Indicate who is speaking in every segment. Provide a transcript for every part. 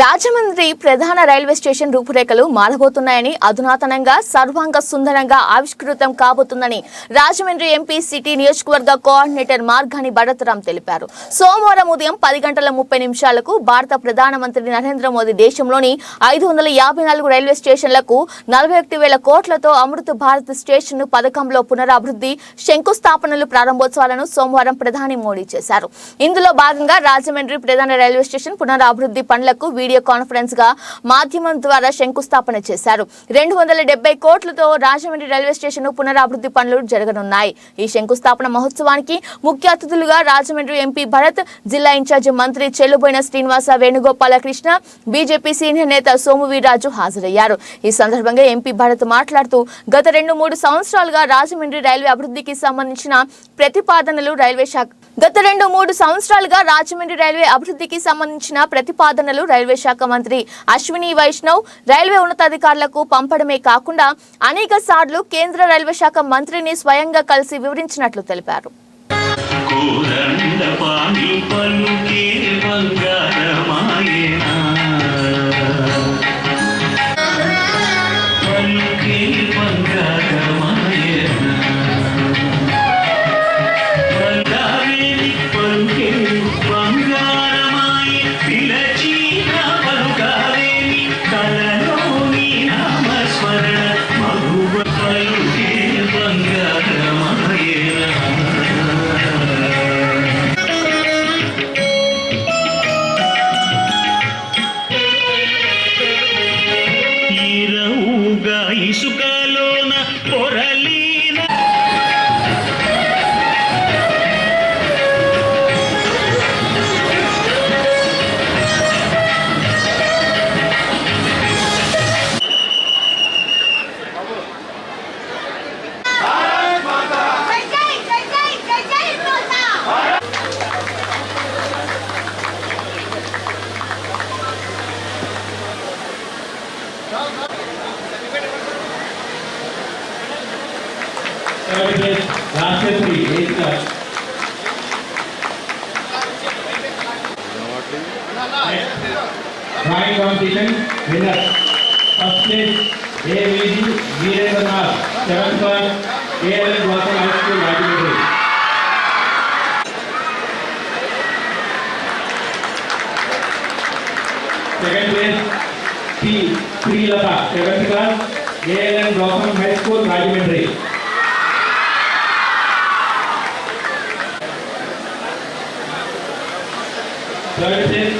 Speaker 1: రాజమండ్రి ప్రధాన railway station రూపురేఖలు మారబోతున్నాయని అధునాతనంగా సర్వాంగ సుందరంగా ఆవిష్కృతం కాబోతుందని రాజమండ్రి ఎంపీ సిటీ నియోజకవర్గ కోఆర్డినేటర్ మార్గాని భరతరాం తెలిపారు. సోమవారం ఉదయం పది గంటల ముప్పై నిమిషాలకు భారత ప్రధానమంత్రి నరేంద్ర మోదీ దేశంలోని ఐదు వందల యాభై నాలుగు రైల్వే స్టేషన్లకు నలభై ఒకటి వేల కోట్లతో అమృత భారత్ స్టేషన్ పథకంలో పునరాభివృద్ధి శంకుస్థాపనలు ప్రారంభోత్సవాలను సోమవారం ప్రధాని మోడీ చేశారు. ఇందులో భాగంగా రాజమండ్రి ప్రధాన రైల్వే స్టేషన్ పునరాభివృద్ధి పనులకు వీడియో కాన్ఫరెన్స్గా మాధ్యమం ద్వారా శంకుస్థాపన చేశారు. రెండు వందల డెబ్బై కోట్లతో రాజమండ్రి రైల్వే స్టేషన్ పునరాభివృద్ధి పనులు జరగనున్నాయి. ఈ శంకుస్థాపన మహోత్సవానికి ముఖ్య అతిథులుగా రాజమండ్రి ఎంపీ భరత్ జిల్లా ఇన్ఛార్జి మంత్రి చెల్లుబోయిన శ్రీనివాస వేణుగోపాలకృష్ణ బీజేపీ సీనియర్ నేత సోము వీర్రాజు హాజరయ్యారు. ఈ సందర్భంగా ఎంపీ భరత్ మాట్లాడుతూ గత రెండు మూడు సంవత్సరాలుగా రాజమండ్రి రైల్వే అభివృద్ధికి సంబంధించిన ప్రతిపాదనలు రైల్వే శాఖ గత రెండు మూడు సంవత్సరాలుగా రాజమండ్రి రైల్వే అభివృద్ధికి సంబంధించిన ప్రతిపాదనలు రైల్వే శాఖ మంత్రి అశ్విని వైష్ణవ్ రైల్వే ఉన్నతాధికారులకు పంపడమే కాకుండా అనేక సార్లు కేంద్ర రైల్వే శాఖ మంత్రిని స్వయంగా కలిసి వివరించినట్లు తెలిపారు.
Speaker 2: పాని పలుకే బంగారమాయేనా
Speaker 3: su casa. రాష్ట్రపతి వేదిక drawing competition winner first place A V G Virendra Nath seven पर A L Gautam high school Rajgarh second place P Priyalata seven class A L Gautam high school Rajahmundry Third is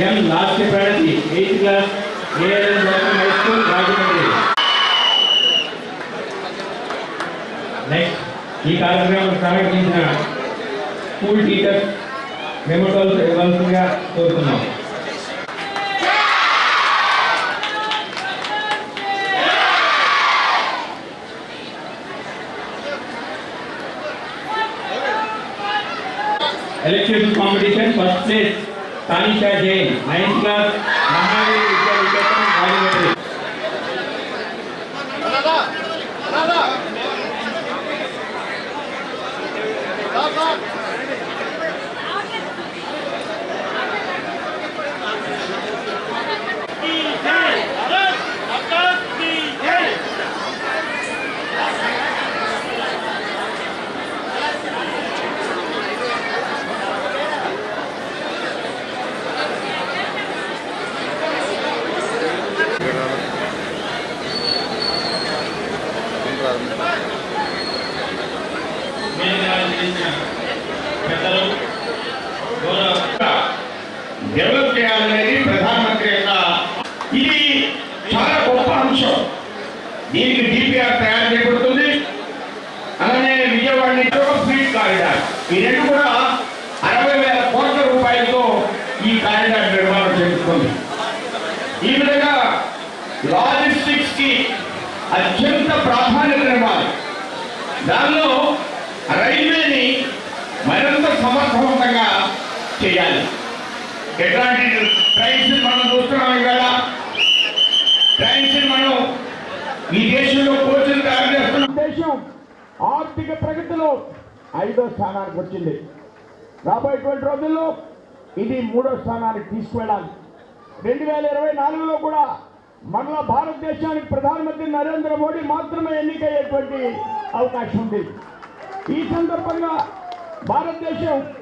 Speaker 3: M. Last Paradhi, eighth class, ALN Gotham High School, Rajahmundry. Next ఈ కార్యక్రమం సహకరించిన school teachers మెమోటోల్స్ ఇవ్వాల్సిందిగా కోరుతున్నాం election competition first place
Speaker 4: Tanisha Jain nine class ఈ రెండు కూడా అరవై వేల కోట్ల రూపాయలతో ఈ కారిడార్ నిర్మాణం చేస్తుంది ఈ విధంగా లాజిస్టిక్స్కి అత్యంత ప్రాధాన్యత నిర్మాణం. దానిలో రైల్వేని మరింత సమర్థవంతంగా చేయాలి. ఎట్లాంటి ట్రైన్స్ మనం చూస్తున్నాం ఇవాళ ట్రైన్స్ మనం ఈ దేశంలో కోచులు తయారు చేస్తున్నాం దేశం ఆర్థిక ప్రగతిలో ఐదో స్థానానికి వచ్చింది. రాబోయేటువంటి రోజుల్లో ఇది మూడో స్థానానికి తీసుకువెళ్ళాలి.
Speaker 5: రెండు వేల ఇరవై నాలుగులో కూడా మరలా భారతదేశానికి ప్రధానమంత్రి నరేంద్ర మోడీ మాత్రమే ఎన్నికయ్యేటువంటి అవకాశం ఉంది. ఈ సందర్భంగా భారతదేశం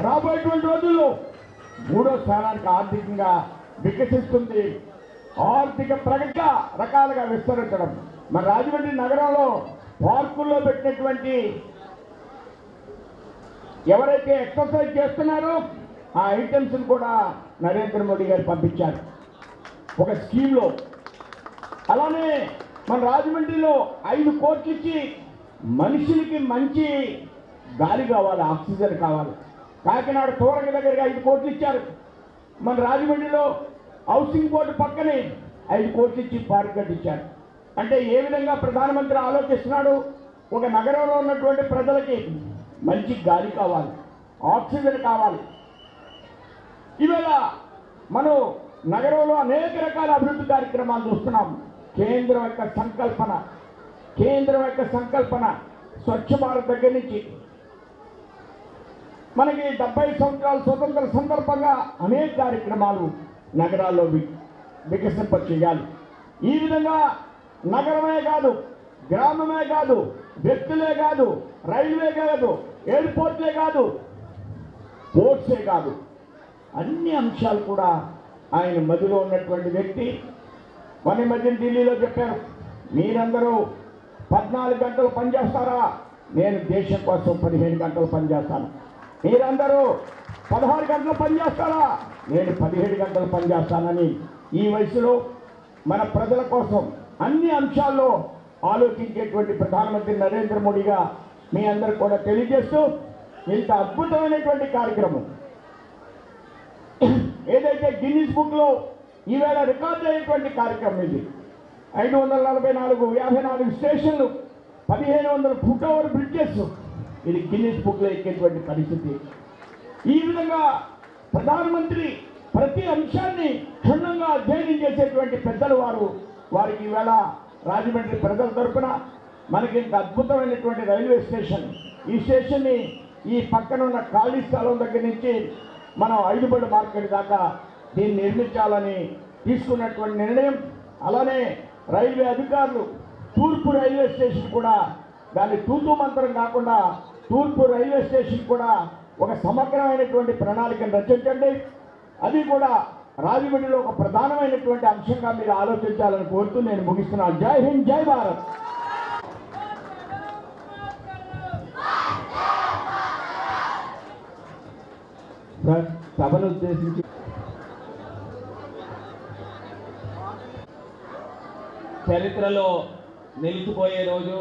Speaker 5: రాబోయేటువంటి రోజుల్లో మూడో స్థానానికి ఆర్థికంగా వికసిస్తుంది. ఆర్థిక ప్రగతి రకాలుగా విస్తరించడం. మరి రాజమండ్రి నగరంలో పార్కుల్లో పెట్టినటువంటి ఎవరైతే ఎక్సర్సైజ్ చేస్తున్నారో ఆ ఐటమ్స్ కూడా నరేంద్ర మోడీ గారు పంపించారు. ఒక స్కీమ్లో అలానే మన రాజమండ్రిలో ఐదు కోట్లు ఇచ్చి మనుషులకి మంచి గాలి కావాలి ఆక్సిజన్ కావాలి. కాకినాడ తోరగ దగ్గరగా ఐదు కోట్లు ఇచ్చారు. మన రాజమండ్రిలో హౌసింగ్ బోర్డు పక్కనే ఐదు కోట్లు ఇచ్చి పార్క్ కట్టించారు. అంటే ఏ విధంగా ప్రధానమంత్రి ఆలోచిస్తున్నాడు? ఒక నగరంలో ఉన్నటువంటి ప్రజలకి మంచి గాలి కావాలి ఆక్సిజన్ కావాలి. ఇవాళ మనం నగరంలో అనేక రకాల అభివృద్ధి కార్యక్రమాలు చూస్తున్నాం. కేంద్రం యొక్క సంకల్పన కేంద్రం యొక్క సంకల్పన స్వచ్ఛ భారత్ దగ్గర నుంచి. మనకి డెబ్బై సంవత్సరాల స్వతంత్ర సందర్భంగా అనేక కార్యక్రమాలు నగరాల్లో వికసింప చేయాలి. ఈ విధంగా నగరమే కాదు గ్రామమే కాదు వ్యక్తులే కాదు రైల్వే కాదు ఎయిర్పోర్ట్లే కాదు పోర్ట్సే కాదు. అన్ని అంశాలు కూడా ఆయన మధ్యలో ఉన్నటువంటి వ్యక్తి. మన మధ్య ఢిల్లీలో చెప్పారు మీరందరూ పద్నాలుగు గంటలు పనిచేస్తారా నేను దేశం కోసం పదిహేను గంటలు పనిచేస్తాను మీరందరూ పదహారు గంటలు పనిచేస్తారా నేను పదిహేడు గంటలు పనిచేస్తానని ఈ వయసులో మన ప్రజల కోసం అన్ని అంశాల్లో ఆలోచించేటువంటి ప్రధానమంత్రి నరేంద్ర మోడీగా మీ అందరు కూడా తెలియజేస్తూ ఇంత అద్భుతమైనటువంటి కార్యక్రమం. ఏదైతే గిన్నీస్ బుక్లో ఈవేళ రికార్డ్ అయినటువంటి కార్యక్రమం ఇది ఐదు వందల నలభై నాలుగు యాభై నాలుగు స్టేషన్లు పదిహేను వందల ఫుట్ ఓవర్ బ్రిడ్జెస్ ఇది గిన్నీస్ బుక్లో ఎక్కేటువంటి పరిస్థితి. ఈ విధంగా ప్రధానమంత్రి ప్రతి అంశాన్ని క్షుణ్ణంగా అధ్యయనం చేసేటువంటి పెద్దలు వారు. వారికి ఈవేళ రాజమండ్రి ప్రజల తరఫున మనకి ఇంత అద్భుతమైనటువంటి రైల్వే స్టేషన్. ఈ స్టేషన్ని ఈ పక్కన ఉన్న ఖాళీ స్థలం దగ్గర నుంచి మనం ఐదుబడి మార్కెట్ దాకా దీన్ని నిర్మించాలని తీసుకున్నటువంటి నిర్ణయం. అలానే రైల్వే అధికారులు తూర్పు రైల్వే స్టేషన్ కూడా దాన్ని తూతూ మంత్రం కాకుండా తూర్పు రైల్వే స్టేషన్ కూడా ఒక సమగ్రమైనటువంటి ప్రణాళికను రచించండి. అది కూడా రాజమండ్రిలో ఒక ప్రధానమైనటువంటి అంశంగా మీరు ఆలోచించాలని కోరుతూ నేను ముగిస్తున్నాను. జై హింద్ జై భారత్!
Speaker 6: సభను ఉద్దేశించి చరిత్రలో నిలిచిపోయే రోజు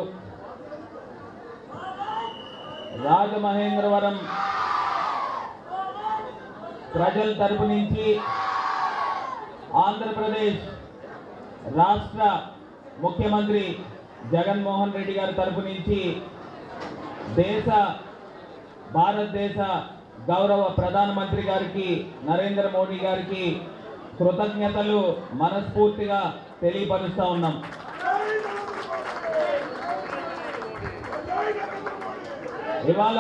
Speaker 6: రాజమహేంద్రవరం ప్రజల తరపు నుంచి ఆంధ్రప్రదేశ్ రాష్ట్ర ముఖ్యమంత్రి జగన్మోహన్ రెడ్డి గారి తరపు నుంచి దేశ భారతదేశ గౌరవ ప్రధానమంత్రి గారికి నరేంద్ర మోడీ గారికి కృతజ్ఞతలు మనస్ఫూర్తిగా తెలియపరుస్తూ ఉన్నాం. ఇవాళ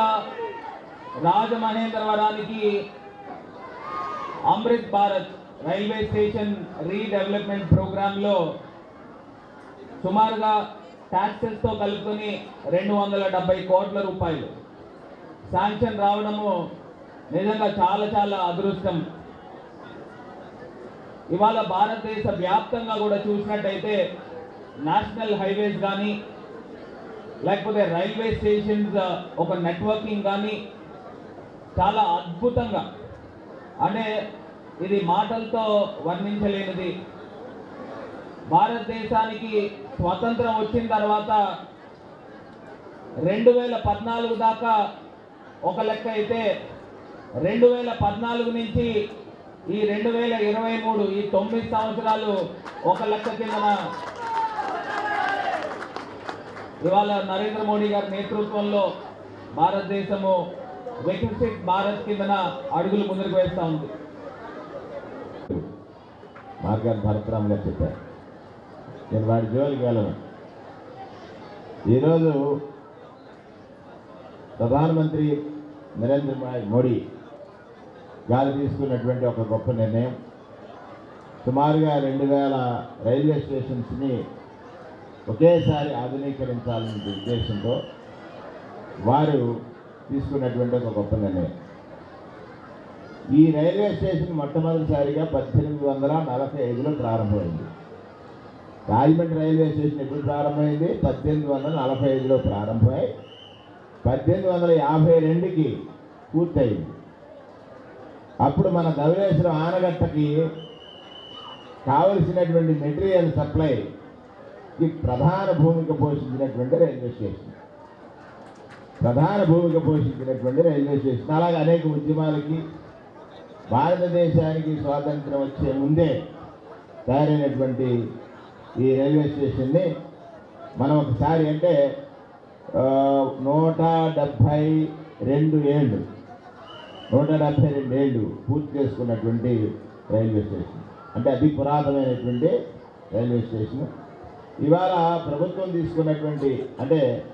Speaker 6: రాజమహేంద్రవరానికి Amrit Bharat railway station redevelopment ప్రోగ్రాంలో సుమారుగా ట్యాక్సెస్తో కలుపుకొని రెండు వందల డెబ్బై కోట్ల రూపాయలు శాంక్షన్ రావడము నిజంగా చాలా చాలా అదృష్టం. ఇవాళ భారతదేశ వ్యాప్తంగా కూడా చూసినట్టయితే నేషనల్ హైవేస్ కానీ లేకపోతే రైల్వే స్టేషన్స్ ఒక నెట్వర్కింగ్ కానీ చాలా అద్భుతంగా. అంటే ఇది మాటలతో వర్ణించలేనిది. భారతదేశానికి స్వతంత్రం వచ్చిన తర్వాత రెండు వేల పద్నాలుగు దాకా ఒక లెక్క అయితే రెండు వేల పద్నాలుగు నుంచి ఈ రెండు వేల ఇరవై మూడు ఈ తొమ్మిది సంవత్సరాలు ఒక లక్ష కిందన ఇవాళ నరేంద్ర మోడీ గారి నేతృత్వంలో భారతదేశము వికసిత్ భారత్ కిందన అడుగులు ముందుకు వేస్తూ ఉంది.
Speaker 7: మార్గాన్ని భరతరామ్ గారు చెప్పారు. నేను వాడి జోలికి వెళ్ళను. ఈరోజు ప్రధానమంత్రి నరేంద్ర మోడీ గాలి తీసుకున్నటువంటి ఒక గొప్ప నిర్ణయం. సుమారుగా రెండు వేల రైల్వే స్టేషన్స్ని ఒకేసారి ఆధునీకరించాలనే ఉద్దేశంతో వారు తీసుకున్నటువంటి ఒక గొప్ప నిర్ణయం. ఈ రైల్వే స్టేషన్ మొట్టమొదటిసారిగా పద్దెనిమిది వందల నలభై ఐదులో ప్రారంభమైంది. రాజమండ్రి రైల్వే స్టేషన్ ఎప్పుడు ప్రారంభమైంది? పద్దెనిమిది వందల నలభై ఐదులో ప్రారంభమై పద్దెనిమిది వందల యాభై రెండుకి పూర్తయింది. అప్పుడు మన ధవళేశ్వరం ఆనగట్టకి కావలసినటువంటి మెటీరియల్ సప్లైకి ప్రధాన భూమిక పోషించినటువంటి రైల్వే స్టేషన్ ప్రధాన భూమిక పోషించినటువంటి రైల్వే స్టేషన్ అలాగే అనేక ఉద్యమాలకి భారతదేశానికి స్వాతంత్రం వచ్చే ముందే తయారైనటువంటి ఈ రైల్వే స్టేషన్ని మనం ఒకసారి అంటే నూట డెబ్భై రెండు ఏళ్ళు నూట డెబ్బై రెండు ఏళ్ళు పూర్తి చేసుకున్నటువంటి రైల్వే స్టేషన్. అంటే అతి పురాతనమైనటువంటి రైల్వే స్టేషన్. ఇవాళ ప్రభుత్వం తీసుకున్నటువంటి అంటే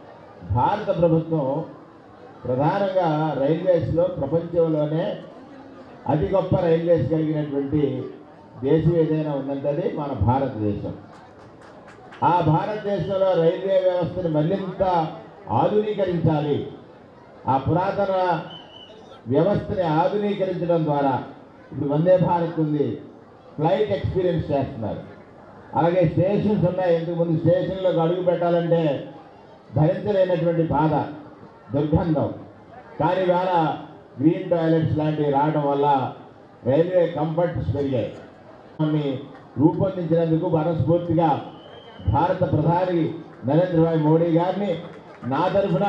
Speaker 7: భారత ప్రభుత్వం ప్రధానంగా రైల్వేస్లో ప్రపంచంలోనే అతి గొప్ప రైల్వేస్ కలిగినటువంటి దేశం ఏదైనా ఉందంటే మన భారతదేశం. ఆ భారతదేశంలో రైల్వే వ్యవస్థను మరింత ఆధునీకరించాలి. ఆ పురాతన వ్యవస్థని ఆధునీకరించడం ద్వారా ఇప్పుడు వందే భారత్ ఉంది. ఫ్లైట్ ఎక్స్పీరియన్స్ చేస్తున్నారు. అలాగే స్టేషన్స్ ఉన్నాయి. ఇంతకు ముందు స్టేషన్లోకి అడుగు పెట్టాలంటే భరించలేనటువంటి బాధ దుర్గంధం. కానీ వేళ గ్రీన్ టాయిలెట్స్ లాంటివి రావడం వల్ల రైల్వే కంఫర్ట్స్ పెరిగాయి. దాన్ని రూపొందించినందుకు మనస్ఫూర్తిగా భారత ప్రధాని నరేంద్ర భాయ్ మోడీ గారిని నా తరఫున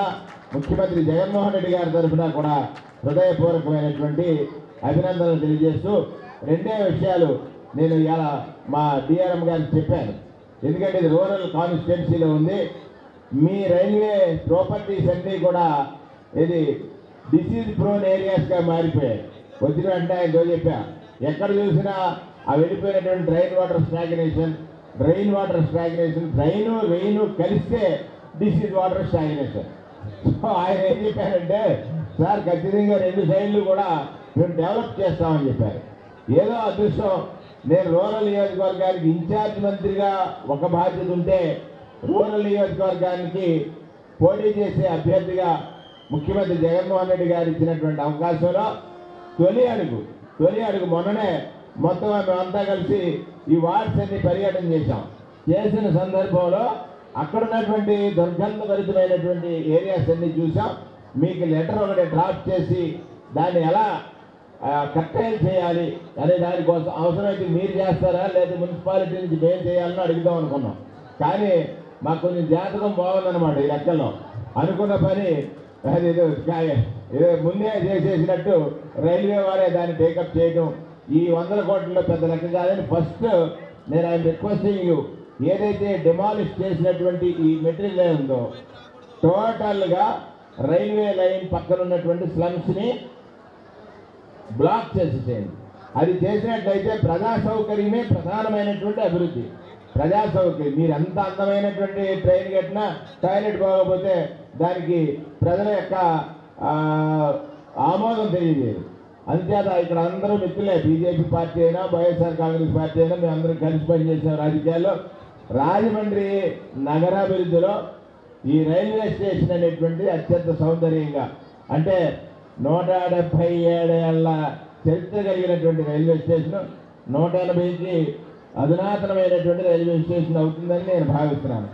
Speaker 7: ముఖ్యమంత్రి జగన్మోహన్ రెడ్డి గారి తరఫున కూడా హృదయపూర్వకమైనటువంటి అభినందనలు తెలియజేస్తూ రెండే విషయాలు నేను ఇలా మా డిఆర్ఎం గారికి చెప్పాను. ఎందుకంటే ఇది రూరల్ కాన్స్టిట్యున్సీలో ఉంది. మీ రైల్వే ప్రాపర్టీస్ అన్నీ కూడా ఇది డిసీజ్ ప్రోన్ ఏరియాస్గా మారిపోయాయి. వచ్చిన వెంటనే ఆయన చెప్పా. ఎక్కడ చూసినా ఆ వెళ్ళిపోయినటువంటి rain water stagnation rain water stagnation rain rain కలిస్తే డిసీజ్ వాటర్ స్టాగ్నేషన్ ఆయన ఏం చెప్పారంటే సార్ ఖచ్చితంగా రెండు సైడ్లు కూడా మేము డెవలప్ చేస్తామని చెప్పారు. ఏదో అదృష్టం. నేను రూరల్ నియోజకవర్గానికి ఇన్ఛార్జ్ మంత్రిగా ఒక బాధ్యత ఉంటే రూరల్ నియోజకవర్గానికి పోటీ చేసే అభ్యర్థిగా ముఖ్యమంత్రి జగన్మోహన్ రెడ్డి గారు ఇచ్చినటువంటి అవకాశంలో తొలి అడుగు తొలి అడుగు మొన్ననే మొత్తం మేమంతా కలిసి ఈ వార్డ్స్ అన్ని పర్యటన చేశాం. చేసిన సందర్భంలో అక్కడ ఉన్నటువంటి దుర్గంధభరితమైనటువంటి ఏరియాస్ అన్ని చూసాం మీకు లెటర్ ఒకటి డ్రాప్ చేసి దాన్ని ఎలా కట్టైల్ చేయాలి అనే దానికోసం అవసరమైతే మీరు చేస్తారా? లేదా మున్సిపాలిటీ నుంచి మేము చేయాలని అడుగుదాం అనుకున్నాం. కానీ మాకు కొంచెం జాతకం బాగుందన్నమాట ఈ లెక్కల్లో. అనుకున్న పని అది ఏదో ఏదో ముందే చేసేసినట్టు రైల్వే వారే దాన్ని టేకప్ చేయడం ఈ వందల కోట్లలో పెద్ద లెక్క కాదని ఫస్ట్ నేను ఐఎమ్ రిక్వెస్టింగ్ యూ ఏదైతే డిమాలిష్ చేసినటువంటి ఈ మెటీరియల్ ఉందో టోటల్గా రైల్వే లైన్ పక్కన ఉన్నటువంటి స్లమ్స్ని బ్లాక్ చేసేసేయండి. అది చేసినట్లయితే ప్రజా సౌకర్యమే ప్రధానమైనటువంటి అభివృద్ధి. ప్రజా సౌకర్యం మీరు ఎంత అందమైనటువంటి ట్రైన్ కట్టినా టాయిలెట్ పోకపోతే దానికి ప్రజల యొక్క ఆమోదం తెలియజేయదు అంతేత ఇక్కడ అందరూ మిత్రులే. బీజేపీ పార్టీ అయినా వైఎస్ఆర్ కాంగ్రెస్ పార్టీ అయినా మేము అందరం కలిసి పనిచేసిన రాజకీయాల్లో రాజమండ్రి నగరాభివృద్ధిలో ఈ రైల్వే స్టేషన్ అనేటువంటిది అత్యంత సౌందర్యంగా అంటే నూట డెబ్భై ఏడేళ్ళ చరిత్ర కలిగినటువంటి రైల్వే స్టేషన్ నూట ఎనభైకి అధునాతనమైనటువంటి రైల్వే స్టేషన్ అవుతుందని నేను భావిస్తున్నాను.